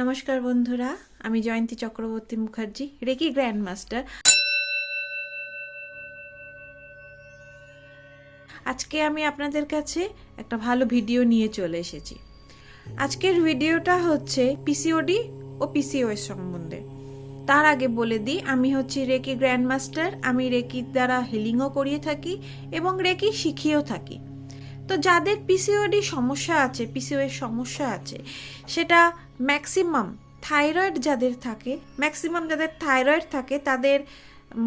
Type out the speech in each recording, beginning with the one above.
নমস্কার বন্ধুরা, আমি Jayanti Chakraborty Mukherjee reiki grand master আজকে আমি আপনাদের কাছে একটা ভালো ভিডিও নিয়ে চলে এসেছি। আজকের ভিডিওটা হচ্ছে পিসিওডি ও পিসিওএস সম্বন্ধে। তার আগে বলে দিই, আমি হচ্ছি রেকি গ্র্যান্ড মাস্টার আমি রেকির দ্বারা হিলিংও করিয়ে থাকি এবং রেকি শিখিয়েও থাকি। তো যাদের পিসিওডি সমস্যা আছে পিসিওএস সমস্যা আছে, সেটা ম্যাক্সিমাম থাইরয়েড যাদের থাকে ম্যাক্সিমাম যাদের থাইরয়েড থাকে, তাদের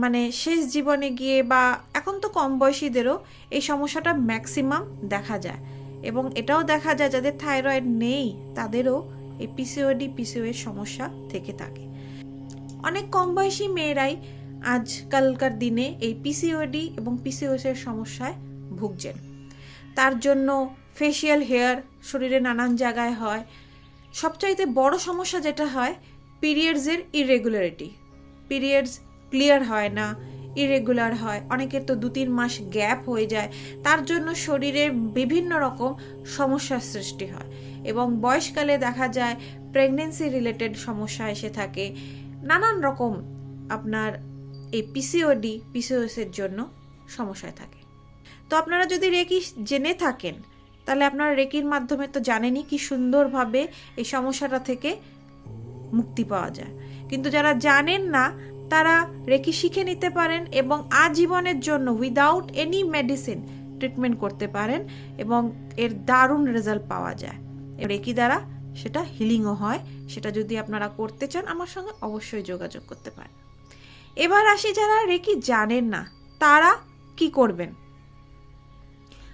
মানে শেষ জীবনে গিয়ে বা এখন তো কম বয়সীদেরও এই সমস্যাটা ম্যাক্সিমাম দেখা যায়। এবং এটাও দেখা যায় যাদের থাইরয়েড নেই, তাদেরও এই পিসিওডি পিসিওএস সমস্যা থেকে থাকে। অনেক কম বয়সী মেয়েরাই আজকালকার দিনে এই পিসিওডি এবং পিসিওএস এর সমস্যায় ভুগছেন। তার জন্য ফেসিয়াল হেয়ার শরীরে নানান জায়গায় হয়। সবচাইতে বড় সমস্যা যেটা হয় পিরিয়ডসের ইরেগুলারিটি পিরিয়ডস ক্লিয়ার হয় না ইরেগুলার হয়। অনেকের তো দু তিন মাস গ্যাপ হয়ে যায়। তার জন্য শরীরে বিভিন্ন রকম সমস্যার সৃষ্টি হয়। এবং বয়সকালে দেখা যায় প্রেগনেন্সি রিলেটেড সমস্যা এসে থাকে। নানান রকম আপনার এই পিসিওডি পিসিওএসের জন্য সমস্যায় থাকে। তো আপনারা যদি রেকি জেনে থাকেন, তাহলে আপনারা রেকির মাধ্যমে তো জানেনই কি সুন্দরভাবে এই সমস্যাটা থেকে মুক্তি পাওয়া যায়। কিন্তু যারা জানেন না, তারা রেকি শিখে নিতে পারেন এবং আজীবনের জন্য উইদাউট এনি মেডিসিন ট্রিটমেন্ট করতে পারেন এবং এর দারুণ রেজাল্ট পাওয়া যায়। রেকি দ্বারা সেটা হিলিংও হয়, সেটা যদি আপনারা করতে চান, আমার সঙ্গে অবশ্যই যোগাযোগ করতে পারেন। এবার আসি যারা রেকি জানেন না, তারা কি করবেন?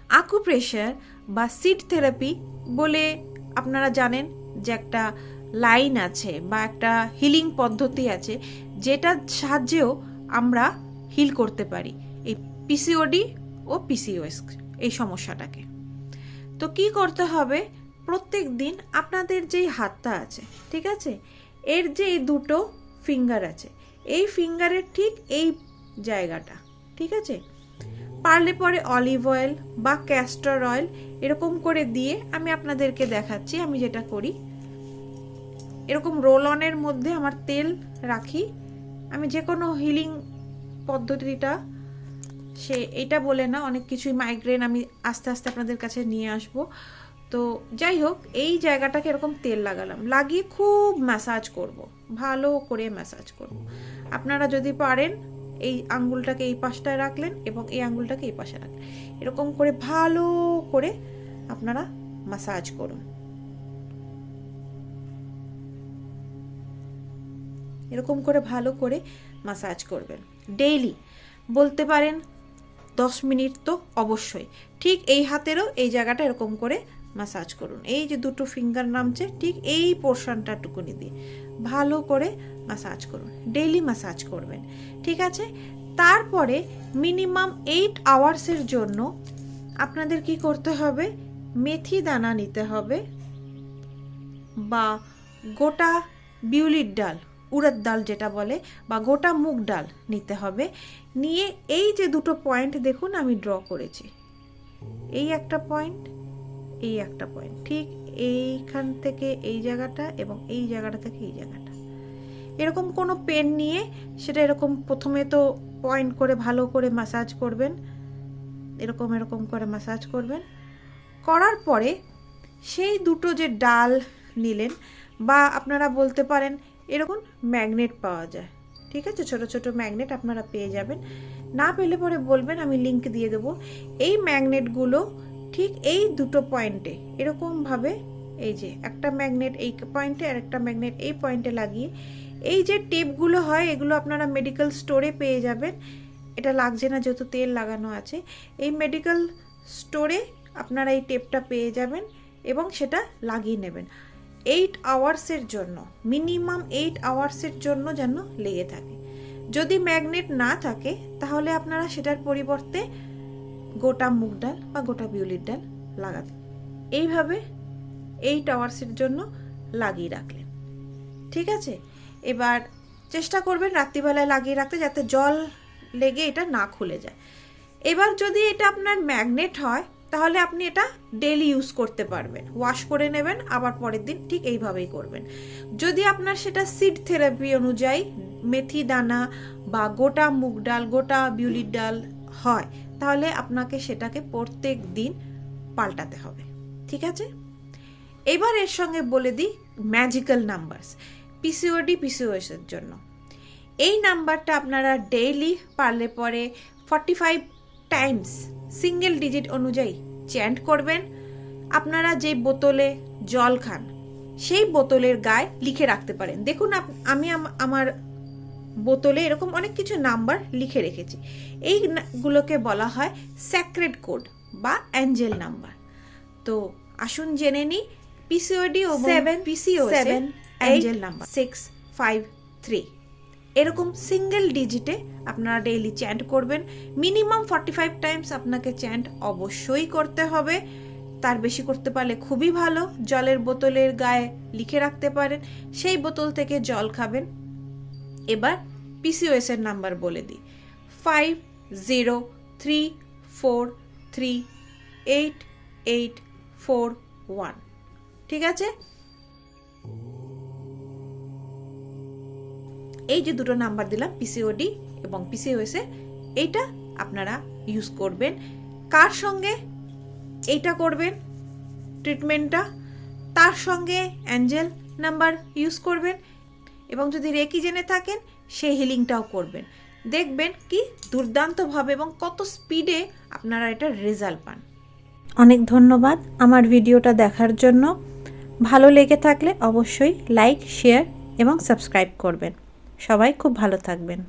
আকুপ্রেশার বা সিড থেরাপি বলে আপনারা জানেন যে একটা লাইন আছে বা একটা হিলিং পদ্ধতি আছে, যেটার সাহায্যেও আমরা হিল করতে পারি। এই পিসিওডি ও পিসিওএস এই সমস্যাটাকে। তো কি করতে হবে? প্রত্যেক দিন আপনাদের যেই হাতটা আছে, ঠিক আছে? এর যে এই দুটো ফিঙ্গার আছে, এই ফিঙ্গারের ঠিক এই জায়গাটা, ঠিক আছে? পারলে পরে অলিভ অয়েল বা ক্যাস্টর অয়েল এরকম করে দিয়ে আমি আপনাদেরকে দেখাচ্ছি, আমি যেটা করি। এরকম রোল অনের মধ্যে আমার তেল রাখি। আমি যে কোনো হিলিং পদ্ধতিটা, সে এটা বলে না, অনেক কিছুই মাইগ্রেন আমি আস্তে আস্তে আপনাদের কাছে নিয়ে আসব। তো যাই হোক, এই জায়গাটাকে এরকম তেল লাগালাম। লাগিয়ে খুব ম্যাসাজ করব, ভালো করে ম্যাসাজ করব। আপনারা যদি পারেন এই আঙ্গুলটাকে এই পাশটায় রাখলেন এবং এই আঙ্গুলটাকে এই পাশে রাখলেন। এরকম করে ভালো করে আপনারা মাসাজ করুন। এরকম করে ভালো করে মাসাজ করবেন। ডেইলি বলতে পারেন দশ মিনিট তো অবশ্যই। ঠিক এই হাতেরও এই জায়গাটা এরকম করে মাসাজ করুন। এই যে দুটো ফিঙ্গার নামছে, ঠিক এই পোর্শনটা টুকুনি দিয়ে ভালো করে মাসাজ করুন। ডেইলি মাসাজ করবেন, ঠিক আছে? তারপরে মিনিমাম এইট আওয়ার্সের জন্য আপনাদের কি করতে হবে? মেথি দানা নিতে হবে বা গোটা বিউলির ডাল, উড়দ ডাল যেটা বলে, বা গোটা মুগ ডাল নিতে হবে। নিয়ে এই যে দুটো পয়েন্ট দেখুন, আমি ড্র করেছি। এই একটা পয়েন্ট এই একটা পয়েন্ট ঠিক এইখান থেকে এই জায়গাটা এবং এই জায়গাটা থেকে এই জায়গাটা। এরকম কোনো পেন নিয়ে সেটা এরকম প্রথমে তো পয়েন্ট করে ভালো করে মাসাজ করবেন। এরকম এরকম করে মাসাজ করবেন। করার পরে সেই দুটো যে ডাল নিলেন বা আপনারা বলতে পারেন এরকম ম্যাগনেট পাওয়া যায়। ঠিক আছে? ছোট ছোট ম্যাগনেট আপনারা পেয়ে যাবেন। না পেলে পরে বলবেন, আমি লিংক দিয়ে দেবো। এই ম্যাগনেটগুলো ঠিক এই দুটো পয়েন্টে এরকমভাবে এই যে একটা ম্যাগনেট এই পয়েন্টে আর একটা ম্যাগনেট এই পয়েন্টে লাগিয়ে, এই যে টেপগুলো হয়, এগুলো আপনারা মেডিকেল স্টোরে পেয়ে যাবেন। এটা লাগছে না, যেহেতু তেল লাগানো আছে। এই মেডিকেল স্টোরে আপনারা এই টেপটা পেয়ে যাবেন এবং সেটা লাগিয়ে নেবেন। এইট আওয়ার্সের জন্য মিনিমাম এইট আওয়ার্সের জন্য যেন লেগে থাকে। যদি ম্যাগনেট না থাকে, তাহলে আপনারা সেটার পরিবর্তে গোটা মুগ ডাল বা গোটা বিউলির ডাল লাগাতে। এইভাবে এইট আওয়ার্সের জন্য লাগিয়ে রাখলেন। ঠিক আছে? এবার চেষ্টা করবেন রাত্রিবেলায় লাগিয়ে রাখতে যাতে জল লেগে এটা না খুলে যায়। এবার যদি এটা আপনার ম্যাগনেট হয়, তাহলে আপনি এটা ডেলি ইউজ করতে পারবেন। ওয়াশ করে নেবেন, আবার পরের দিন ঠিক এইভাবেই করবেন। যদি আপনার সেটা সিড থেরাপি অনুযায়ী মেথি দানা বা গোটা মুগ ডাল, গোটা বিউলির ডাল হয় তাহলে আপনাকে সেটাকে প্রত্যেক দিন পাল্টাতে হবে, ঠিক আছে? এবার এর সঙ্গে বলে দিই ম্যাজিক্যাল নাম্বারস পিসিওডি পিসিওএস এর জন্য। এই নাম্বারটা আপনারা ডেইলি পারলে পরে forty five times single digit অনুযায়ী চ্যান্ট করবেন। আপনারা যে বোতলে জল খান, সেই বোতলের গায়ে লিখে রাখতে পারেন। দেখুন আমি আমার বোতলে এরকম অনেক কিছু নাম্বার লিখে রেখেছি। এইগুলোকে বলা হয় স্যাক্রেড কোড বা অ্যাঞ্জেল নাম্বার তো আসুন জেনে নিই পিসিওডি ও seven PCO seven, angel number six five three এরকম সিঙ্গেল ডিজিটে আপনারা ডেইলি চ্যান্ট করবেন। মিনিমাম ফর্টি ফাইভ টাইমস আপনাকে চ্যান্ট অবশ্যই করতে হবে। তার বেশি করতে পারলে খুবই ভালো। জলের বোতলের গায়ে লিখে রাখতে পারেন। সেই বোতল থেকে জল খাবেন। এবার পিসিওএস এর নাম্বার বলে দিই। Five zero three four three eight eight four one ঠিক আছে? এই যে দুটো নাম্বার দিলাম পিসিওডি এবং পিসিওএস এ, এইটা আপনারা ইউজ করবেন। কার সঙ্গে এইটা করবেন? ট্রিটমেন্টটা তার সঙ্গে অ্যাঞ্জেল নাম্বার ইউজ করবেন। এবং যদি রেকি জেনে থাকেন, সেই হিলিংটাও করবেন। দেখবেন কি দুর্দান্তভাবে এবং কত স্পিডে আপনারা এটা রেজাল্ট পান। অনেক ধন্যবাদ আমার ভিডিওটা দেখার জন্য। ভালো লেগে থাকলে অবশ্যই লাইক শেয়ার এবং সাবস্ক্রাইব করবেন। সবাই খুব ভালো থাকবেন।